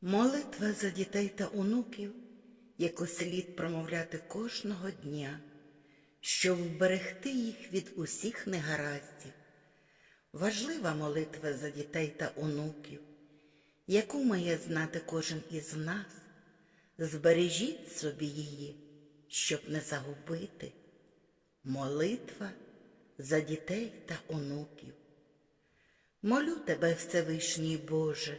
Молитва за дітей та онуків, яку слід промовляти кожного дня, щоб вберегти їх від усіх негараздів. Важлива молитва за дітей та онуків, яку має знати кожен із нас. Збережіть собі її, щоб не загубити. Молитва за дітей та онуків. Молю тебе, Всевишній Боже,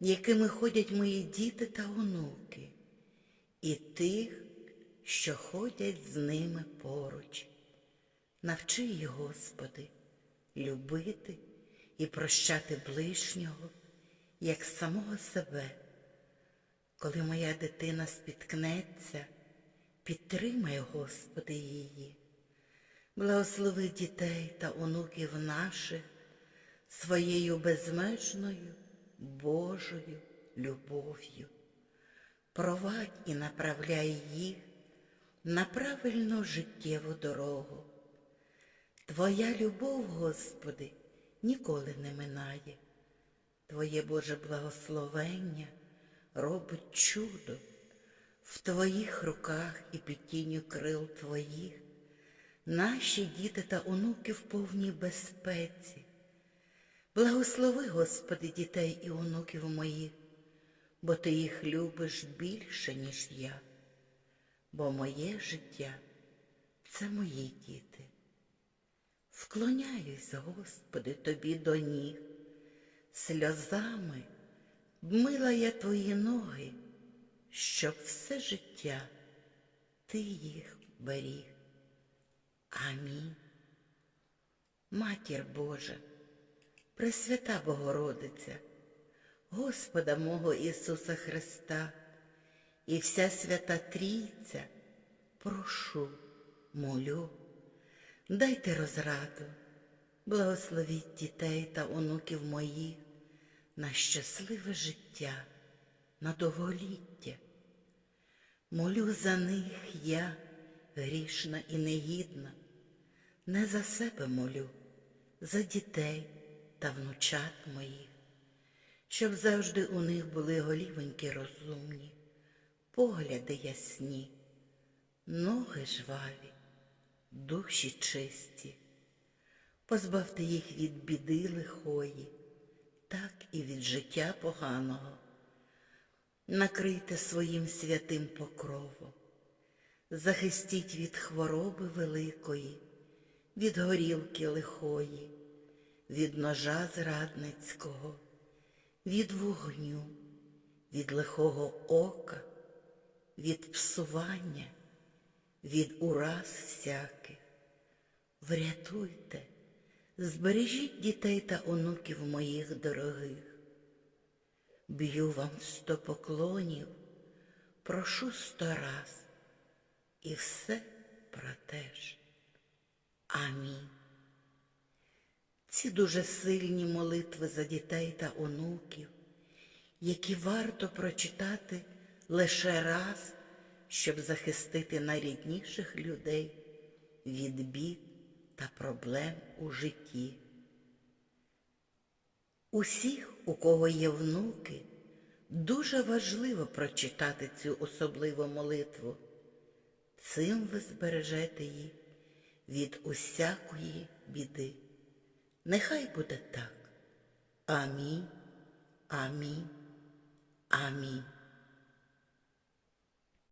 якими ходять мої діти та онуки, і тих, що ходять з ними поруч. Навчи їх, Господи, любити і прощати ближнього, як самого себе. Коли моя дитина спіткнеться, підтримай, Господи, її. Благослови дітей та онуків наших своєю безмежною Божою любов'ю. Провадь і направляй їх на правильну життєву дорогу. Твоя любов, Господи, ніколи не минає. Твоє Боже благословення робить чудо в Твоїх руках і під тінню крил Твоїх. Наші діти та онуки в повній безпеці. Благослови, Господи, дітей і онуків моїх, бо Ти їх любиш більше, ніж я, бо моє життя це мої діти. Вклоняюсь, Господи, Тобі до ніг, сльозами вмила я Твої ноги, щоб все життя Ти їх беріг. Амінь. Матір Божа, Пресвята Богородиця, Господа мого Ісуса Христа і вся свята Трійця, прошу, молю, дайте розраду, благословіть дітей та онуків моїх на щасливе життя, на довголіття. Молю за них я, грішна і негідна, не за себе молю, за дітей та внучат моїх, щоб завжди у них були голівоньки розумні, погляди ясні, ноги жваві, душі чисті, позбавте їх від біди лихої, так і від життя поганого. Накрийте своїм святим покровом, захистіть від хвороби великої, від горілки лихої, від ножа зрадницького, від вогню, від лихого ока, від псування, від ураз всяких. Врятуйте, збережіть дітей та онуків моїх дорогих. Б'ю вам сто поклонів, прошу сто раз, і все про те ж. Амінь. Ці дуже сильні молитви за дітей та онуків, які варто прочитати лише раз, щоб захистити найрідніших людей від бід та проблем у житті. Усіх, у кого є внуки, дуже важливо прочитати цю особливу молитву. Цим ви збережете їх від усякої біди. Нехай буде так. Амінь, амінь, амінь.